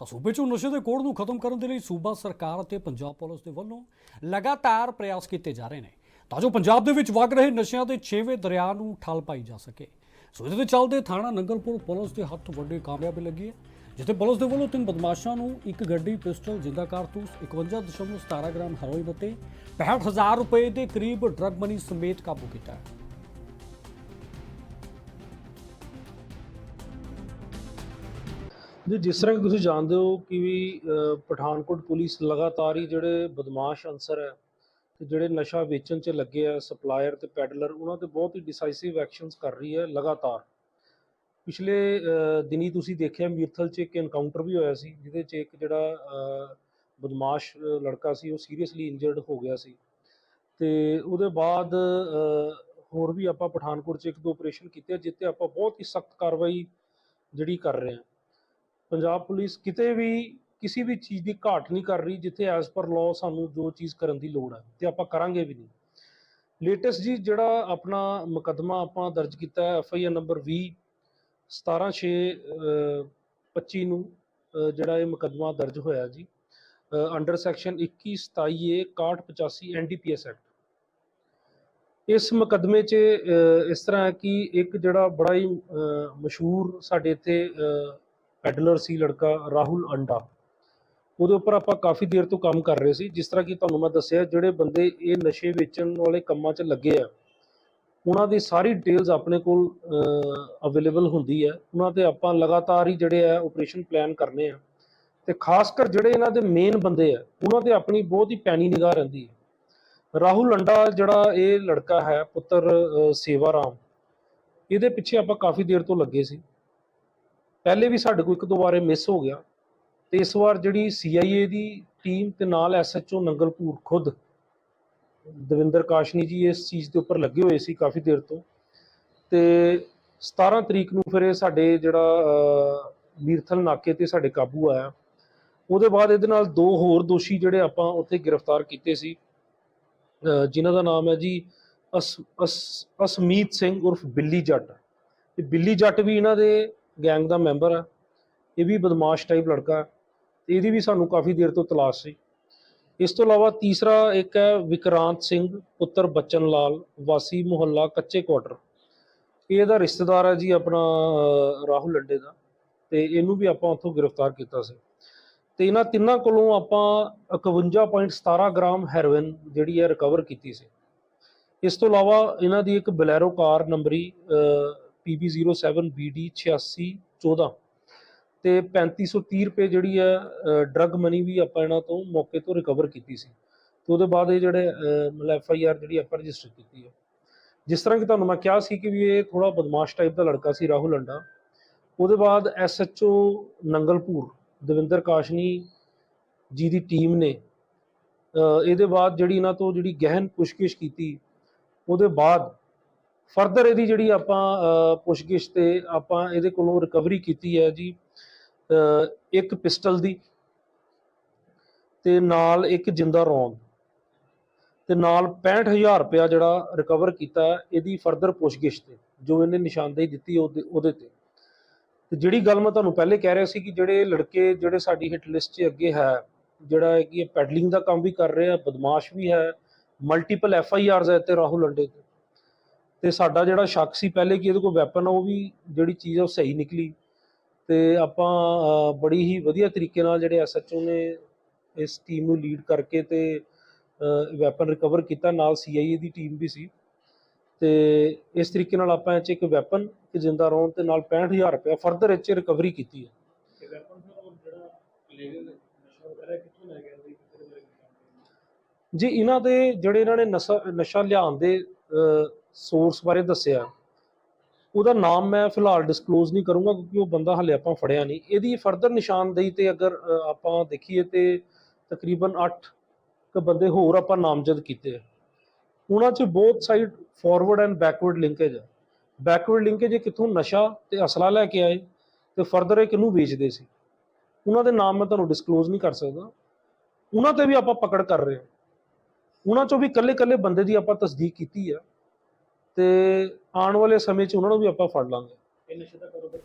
ਤਾਂ ਸੂਬੇ 'ਚੋਂ ਨਸ਼ੇ ਦੇ ਕੋੜ ਨੂੰ ਖਤਮ ਕਰਨ ਦੇ ਲਈ ਸੂਬਾ ਸਰਕਾਰ ਅਤੇ ਪੰਜਾਬ ਪੁਲਿਸ ਦੇ ਵੱਲੋਂ ਲਗਾਤਾਰ ਪ੍ਰਯਾਸ ਕੀਤੇ ਜਾ ਰਹੇ ਨੇ। ਤਾਂ ਜੋ ਪੰਜਾਬ ਦੇ ਵਿੱਚ ਵਗ ਰਹੇ ਨਸ਼ਿਆਂ ਦੇ ਛੇਵੇਂ ਦਰਿਆ ਨੂੰ ਠੱਲ ਪਾਈ ਜਾ ਸਕੇ। ਸੋ ਇਹਦੇ ਦੇ ਚੱਲਦੇ ਥਾਣਾ ਨੰਗਲਪੁਰ ਪੁਲਿਸ ਦੇ ਹੱਥ ਵੱਡੀ ਕਾਮਯਾਬੀ ਲੱਗੀ ਹੈ, ਜਿੱਥੇ ਪੁਲਿਸ ਦੇ ਵੱਲੋਂ ਤਿੰਨ ਬਦਮਾਸ਼ਾਂ ਨੂੰ ਇੱਕ ਗੱਡੀ, ਪਿਸਟਲ, ਜਿੰਦਾ ਕਾਰਤੂਸ 51.17 ਗ੍ਰਾਮ ਹੈਰੋਇਨ ਅਤੇ 65000 ਰੁਪਏ ਦੇ ਕਰੀਬ ਡਰੱਗ ਮਨੀ ਸਮੇਤ ਕਾਬੂ ਕੀਤਾ ਹੈ। ਜੀ ਜਿਸ ਤਰ੍ਹਾਂ ਕਿ ਤੁਸੀਂ ਜਾਣਦੇ ਹੋ ਕਿ ਵੀ ਪਠਾਨਕੋਟ ਪੁਲਿਸ ਲਗਾਤਾਰ ਹੀ ਜਿਹੜੇ ਬਦਮਾਸ਼ ਅਨਸਰ ਹੈ ਤੇ ਜਿਹੜੇ ਨਸ਼ਾ ਵੇਚਣ 'ਚ ਲੱਗੇ ਆ ਸਪਲਾਇਰ ਤੇ ਪੈਡਲਰ ਉਹਨਾਂ ਤੇ ਬਹੁਤ ਹੀ ਡਿਸਾਈਸਿਵ ਐਕਸ਼ਨਸ ਕਰ ਰਹੀ ਹੈ ਲਗਾਤਾਰ। ਪਿਛਲੇ ਅ, ਦਿਨੀ ਤੁਸੀਂ ਦੇਖਿਆ ਮੀਰਥਲ 'ਚ ਇੱਕ ਐਨਕਾਊਂਟਰ ਵੀ ਹੋਇਆ ਸੀ ਜਿਹਦੇ 'ਚ ਇੱਕ ਜਿਹੜਾ ਬਦਮਾਸ਼ ਲੜਕਾ ਸੀ ਉਹ ਸੀਰੀਅਸਲੀ ਇੰਜਰਡ ਹੋ ਗਿਆ ਸੀ। ਤੇ ਉਹਦੇ ਬਾਅਦ ਹੋਰ ਵੀ ਆਪਾਂ ਪਠਾਨਕੋਟ 'ਚ ਇੱਕ ਦੋ ਆਪਰੇਸ਼ਨ ਕੀਤੇ ਆ, ਜਿੱਤੇ ਆਪਾਂ ਬਹੁਤ ਹੀ ਸਖਤ ਕਾਰਵਾਈ ਜਿਹੜੀ ਕਰ ਰਹੇ ਹਾਂ। ਪੰਜਾਬ ਪੁਲਿਸ ਕਿਤੇ ਵੀ ਕਿਸੇ ਵੀ ਚੀਜ਼ ਦੀ ਘਾਟ ਨਹੀਂ ਕਰ ਰਹੀ, ਜਿੱਥੇ ਐਜ਼ ਪਰ ਲਾਅ ਸਾਨੂੰ ਜੋ ਚੀਜ਼ ਕਰਨ ਦੀ ਲੋੜ ਹੈ, ਤੇ ਆਪਾਂ ਕਰਾਂਗੇ ਵੀ ਨਹੀਂ। ਲੇਟੈਸਟ ਜੀ ਜਿਹੜਾ ਆਪਣਾ ਮੁਕੱਦਮਾ ਆਪਾਂ ਦਰਜ ਕੀਤਾ ਹੈ ਐਫ ਆਈ ਆਰ ਨੰਬਰ 20 17 6 25 ਨੂੰ ਜਿਹੜਾ ਇਹ ਮੁਕੱਦਮਾ ਦਰਜ ਹੋਇਆ ਜੀ under section 21 27 A 6185 NDPS act ਇਸ ਮੁਕੱਦਮੇ 'ਚ ਇਸ ਤਰ੍ਹਾਂ ਹੈ ਕਿ ਇੱਕ ਜਿਹੜਾ ਬੜਾ ਹੀ ਮਸ਼ਹੂਰ ਸਾਡੇ ਇੱਥੇ ਪੈਡਲਰ ਸੀ ਲੜਕਾ ਰਾਹੁਲ ਅੰਡਾ। ਉਹਦੇ ਉੱਪਰ ਆਪਾਂ ਕਾਫੀ ਦੇਰ ਤੋਂ ਕੰਮ ਕਰ ਰਹੇ ਸੀ। ਜਿਸ ਤਰ੍ਹਾਂ ਕਿ ਤੁਹਾਨੂੰ ਮੈਂ ਦੱਸਿਆ, ਜਿਹੜੇ ਬੰਦੇ ਇਹ ਨਸ਼ੇ ਵੇਚਣ ਵਾਲੇ ਕੰਮਾਂ 'ਚ ਲੱਗੇ ਆ, ਉਹਨਾਂ ਦੀ ਸਾਰੀ ਡਿਟੇਲਸ ਆਪਣੇ ਕੋਲ ਅਵੇਲੇਬਲ ਹੁੰਦੀ ਹੈ। ਉਹਨਾਂ ਤੇ ਆਪਾਂ ਲਗਾਤਾਰ ਹੀ ਜਿਹੜੇ ਆ ਆਪਰੇਸ਼ਨ ਪਲਾਨ ਕਰਨੇ ਆ। ਤੇ ਖਾਸ ਕਰ ਜਿਹੜੇ ਇਹਨਾਂ ਦੇ ਮੇਨ ਬੰਦੇ ਆ, ਉਹਨਾਂ ਤੇ ਆਪਣੀ ਬਹੁਤ ਹੀ ਪੈਣੀ ਨਿਗਾਹ ਰਹਿੰਦੀ ਹੈ। ਰਾਹੁਲ ਅੰਡਾ ਜਿਹੜਾ ਇਹ ਲੜਕਾ ਹੈ, ਪੁੱਤਰ ਸੇਵਾ ਰਾਮ ਇਹਦੇ ਪਿੱਛੇ ਆਪਾਂ ਕਾਫੀ ਦੇਰ ਤੋਂ ਲੱਗੇ ਸੀ। ਪਹਿਲੇ ਵੀ ਸਾਡੇ ਕੋਲ ਇੱਕ ਦੋ ਵਾਰੇ ਮਿਸ ਹੋ ਗਿਆ ਤੇ ਇਸ ਵਾਰ ਜਿਹੜੀ ਸੀਆਈਏ ਦੀ ਟੀਮ ਤੇ ਨਾਲ ਐਸਐਚਓ ਨੰਗਲਪੂਰ ਖੁਦ ਦਵਿੰਦਰ ਕਾਸ਼ਨੀ ਜੀ ਇਸ ਚੀਜ਼ ਦੇ ਉੱਪਰ ਲੱਗੇ ਹੋਏ ਸੀ ਕਾਫੀ ਦੇਰ ਤੋਂ ਤੇ 17 ਤਰੀਕ ਨੂੰ ਫਿਰ ਇਹ ਸਾਡੇ ਜਿਹੜਾ ਮੀਰਥਲ ਨਾਕੇ ਤੇ ਸਾਡੇ ਕਾਬੂ ਆਇਆ। ਉਹਦੇ ਬਾਅਦ ਇਹਦੇ ਨਾਲ ਦੋ ਹੋਰ ਦੋਸ਼ੀ ਜਿਹੜੇ ਆਪਾਂ ਉੱਥੇ ਗ੍ਰਿਫਤਾਰ ਕੀਤੇ ਸੀ ਅਹ, ਜਿਨ੍ਹਾਂ ਦਾ ਨਾਮ ਹੈ ਜੀ ਅਸ ਅਸ- ਅਸਮੀਤ ਸਿੰਘ ਉਰਫ ਬਿੱਲੀ ਜੱਟ। ਤੇ ਬਿੱਲੀ ਜੱਟ ਵੀ ਇਹਨਾਂ ਦੇ ਗੈਂਗ ਦਾ ਮੈਂਬਰ ਹੈ ਇਹ ਵੀ ਬਦਮਾਸ਼ ਟਾਈਪ ਲੜਕਾ। ਹੈ ਤੇ ਇਹਦੀ ਵੀ ਸਾਨੂੰ ਕਾਫੀ ਦੇਰ ਤੋਂ ਤਲਾਸ਼ ਸੀ। ਇਸ ਤੋਂ ਇਲਾਵਾ ਤੀਸਰਾ ਇੱਕ ਹੈ ਵਿਕਰਾਂਤ ਸਿੰਘ, ਪੁੱਤਰ ਬਚਨ ਲਾਲ, ਵਾਸੀ ਮੁਹੱਲਾ ਕੱਚੇ ਕੁਆਟਰ ਇਹ ਇਹਦਾ ਰਿਸ਼ਤੇਦਾਰ ਹੈ ਜੀ, ਆਪਣਾ ਰਾਹੁਲ ਲੰਡੇ ਦਾ। ਤੇ ਇਹਨੂੰ ਵੀ ਆਪਾਂ ਉੱਥੋਂ ਗ੍ਰਿਫਤਾਰ ਕੀਤਾ ਸੀ। ਤੇ ਇਹਨਾਂ ਤਿੰਨਾਂ ਕੋਲੋਂ ਆਪਾਂ 51.17 ਗ੍ਰਾਮ ਹੈਰੋਇਨ ਜਿਹੜੀ ਹੈ ਰਿਕਵਰ ਕੀਤੀ ਸੀ। ਇਸ ਤੋਂ ਇਲਾਵਾ ਇਹਨਾਂ ਦੀ ਇੱਕ ਬਲੈਰੋ ਕਾਰ ਨੰਬਰੀ PB07BD 8614 ਤੇ 3530 ਰੁਪਏ ਜਿਹੜੀ ਹੈ ਡਰੱਗ ਮਨੀ ਵੀ ਆਪਾਂ ਇਹਨਾਂ ਤੋਂ ਮੌਕੇ ਤੋਂ ਰਿਕਵਰ ਕੀਤੀ ਸੀ। ਤੇ ਉਹਦੇ ਬਾਅਦ ਇਹ ਜਿਹੜੇ ਮਤਲਬ ਐਫ ਆਈ ਆਰ ਜਿਹੜੀ ਆਪਾਂ ਰਜਿਸਟਰ ਕੀਤੀ ਹੈ ਜਿਸ ਤਰ੍ਹਾਂ ਕਿ ਤੁਹਾਨੂੰ ਮੈਂ ਕਿਹਾ ਸੀ ਕਿ ਵੀ ਇਹ ਥੋੜਾ ਬਦਮਾਸ਼ ਟਾਈਪ ਦਾ ਲੜਕਾ ਸੀ, ਰਾਹੁਲ ਅੰਡਾ। ਉਹਦੇ ਬਾਅਦ S H O Nangalpur, Davinder Kashni ji ਦੀ ਟੀਮ ਨੇ ਇਹਦੇ ਬਾਅਦ ਜਿਹੜੀ ਇਹਨਾਂ ਤੋਂ ਜਿਹੜੀ ਗਹਿਨ ਪੁੱਛਗਿੱਛ ਕੀਤੀ, ਉਹਦੇ ਬਾਅਦ ਫਰਦਰ ਇਹਦੀ ਜਿਹੜੀ ਆਪਾਂ ਪੁੱਛਗਿੱਛ ਤੇ ਆਪਾਂ ਇਹਦੇ ਕੋਲੋਂ ਰਿਕਵਰੀ ਕੀਤੀ ਹੈ ਜੀ ਇੱਕ ਪਿਸਟਲ ਦੀ ਤੇ ਨਾਲ ਇੱਕ ਜਿੰਦਾ ਰੌਂਦ ਤੇ ਨਾਲ 65000 ਰੁਪਇਆ ਜਿਹੜਾ ਰਿਕਵਰ ਕੀਤਾ ਇਹਦੀ ਫਰਦਰ ਪੁੱਛਗਿੱਛ ਤੇ, ਜੋ ਇਹਨੇ ਨਿਸ਼ਾਨਦੇਹੀ ਦਿੱਤੀ ਉਹਦੇ ਉਹਦੇ ਤੇ। ਤੇ ਜਿਹੜੀ ਗੱਲ ਮੈਂ ਤੁਹਾਨੂੰ ਪਹਿਲੇ ਕਹਿ ਰਿਹਾ ਸੀ ਕਿ ਜਿਹੜੇ ਲੜਕੇ, ਜਿਹੜੇ ਸਾਡੀ ਹਿੱਟ ਲਿਸਟ 'ਚ ਅੱਗੇ ਹੈ, ਜਿਹੜਾ ਹੈ ਕਿ ਇਹ ਪੈਡਲਿੰਗ ਦਾ ਕੰਮ ਵੀ ਕਰ ਰਹੇ ਆ ਬਦਮਾਸ਼ ਵੀ ਹੈ ਮਲਟੀਪਲ ਐਫ ਆਈ ਆਰਜ਼ ਹੈ ਤੇ ਰਾਹੁਲ ਅੰਡੇ ਤੇ। ਤੇ ਸਾਡਾ ਜਿਹੜਾ ਸ਼ੱਕ ਸੀ ਪਹਿਲੇ ਕਿ ਇਹਦੇ ਕੋਲ ਵੈਪਨ ਆ ਉਹ ਵੀ ਜਿਹੜੀ ਚੀਜ਼ ਆ ਉਹ ਸਹੀ ਨਿਕਲੀ। ਤੇ ਆਪਾਂ ਬੜੀ ਹੀ ਵਧੀਆ ਤਰੀਕੇ ਨਾਲ ਜਿਹੜੇ ਐਸਐਚਓ ਨੇ ਇਸ ਟੀਮ ਨੂੰ ਲੀਡ ਕਰਕੇ ਤੇ ਵੈਪਨ ਰਿਕਵਰ ਕੀਤਾ। ਨਾਲ ਸੀਆਈਏ ਦੀ ਟੀਮ ਵੀ ਸੀ। ਤੇ ਇਸ ਤਰੀਕੇ ਨਾਲ ਆਪਾਂ ਇਹ 'ਚ ਇੱਕ ਵੈਪਨ ਇੱਕ ਜਿੰਦਾ ਰੌਂਦ ਤੇ ਨਾਲ 65000 ਰੁਪਏ ਫਰਦਰ ਇਹ 'ਚ ਰਿਕਵਰੀ ਕੀਤੀ ਹੈ ਜੀ ਇਹਨਾਂ ਦੇ ਜਿਹੜੇ ਇਹਨਾਂ ਨੇ ਨਸ਼ਾ ਲਿਆਉਣ ਦੇ ਸੋਰਸ ਬਾਰੇ ਦੱਸਿਆ। ਉਹਦਾ ਨਾਮ ਮੈਂ ਫਿਲਹਾਲ ਡਿਸਕਲੋਜ਼ ਨਹੀਂ ਕਰੂੰਗਾ ਕਿਉਂਕਿ ਉਹ ਬੰਦਾ ਹਲੇ ਆਪਾਂ ਫੜਿਆ ਨਹੀਂ। ਇਹਦੀ ਫਰਦਰ ਨਿਸ਼ਾਨਦੇਹੀ ਤੇ ਅਗਰ ਆਪਾਂ ਦੇਖੀਏ ਤੇ ਤਕਰੀਬਨ 8 ਕ ਬੰਦੇ ਹੋਰ ਆਪਾਂ ਨਾਮਜ਼ਦ ਕੀਤੇ ਆ। ਉਹਨਾਂ 'ਚ both side forward and backward linkage ਹੈ ਬੈਕਵਰਡ ਲਿੰਕੇਜ ਕਿੱਥੋਂ ਨਸ਼ਾ ਤੇ ਅਸਲਾ ਲੈ ਕੇ ਆਏ ਤੇ ਫਰਦਰ ਇਹ ਕਿਹਨੂੰ ਵੇਚਦੇ ਸੀ। ਉਹਨਾਂ ਦੇ ਨਾਮ ਮੈਂ ਤੁਹਾਨੂੰ ਡਿਸਕਲੋਜ਼ ਨਹੀਂ ਕਰ ਸਕਦਾ। ਉਹਨਾਂ ਤੇ ਵੀ ਆਪਾਂ ਪਕੜ ਕਰ ਰਹੇ ਹਾਂ। ਉਹਨਾਂ ਚੋਂ ਵੀ ਇਕੱਲੇ ਇਕੱਲੇ ਬੰਦੇ ਦੀ ਆਪਾਂ ਤਸਦੀਕ ਕੀਤੀ ਆ। ਤੇ ਆਉਣ ਵਾਲੇ ਸਮੇਂ 'ਚ ਉਹਨਾਂ ਨੂੰ ਵੀ ਆਪਾਂ ਫੜ ਲਾਂਗੇ। ਇਹ ਨਸ਼ੇ ਦਾ ਕਾਰੋਬਾਰ